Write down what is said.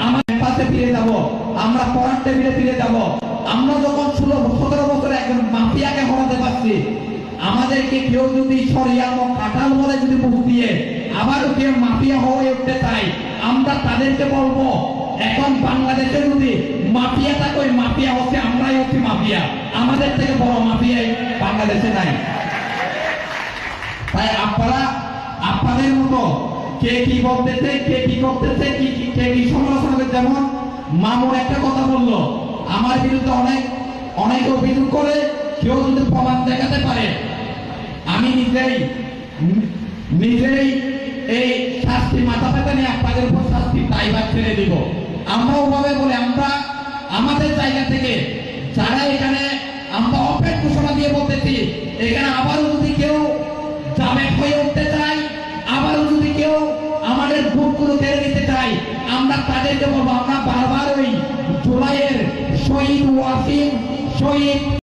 আমার ফিরে যাব, আমরা পড়ার টেবিলে ফিরে যাব। আমরা যখন ষোলো সতেরো বছরে একজন মাফিয়াকে হরাতে পারছি, আমাদেরকে কেউ যদি সরিয়াল কাঁঠাল বলে যদি বুঝ দিয়ে আবারও কেউ মাফিয়া হয়ে উঠতে চাই আমরা তাদেরকে বলব, এখন বাংলাদেশে যদি মাফিয়া থাকে মাফিয়া হচ্ছে আমরাই হচ্ছি মাফিয়া। আমাদের থেকে বড় মাফিয়া এই বাংলাদেশে নাই। তাই আপনারা, আপনাদের মতো কে কি বলতেছে, কে কি করতেছে, কি কি- কে মামুন একটা কথা বলল, আমার বিরুদ্ধে অনেক অনেক অভিযোগ করে কেউ যদি প্রমাণ দেখাতে পারে, আমি নিজেই নিজেই এই শাস্তি মাথা পেতে নিয়ে আপনাদের উপর শাস্তি তাইবার ছেড়ে দিব। আমরা ওভাবে বলে, আমরা আমাদের জায়গা থেকে যারা এখানে, আমরা অপেন ঘোষণা দিয়ে বলতেছি, এখানে আবারও যদি কেউ জামেক হয়ে উঠতে চায়, আবারও যদি কেউ আমাদের ভোটগুলো কেড়ে নিতে চাই আমরা তাদেরকে বলব আমরা বারবার ওই জুলাইয়ের শহীদ ওয়াসিম শহীদ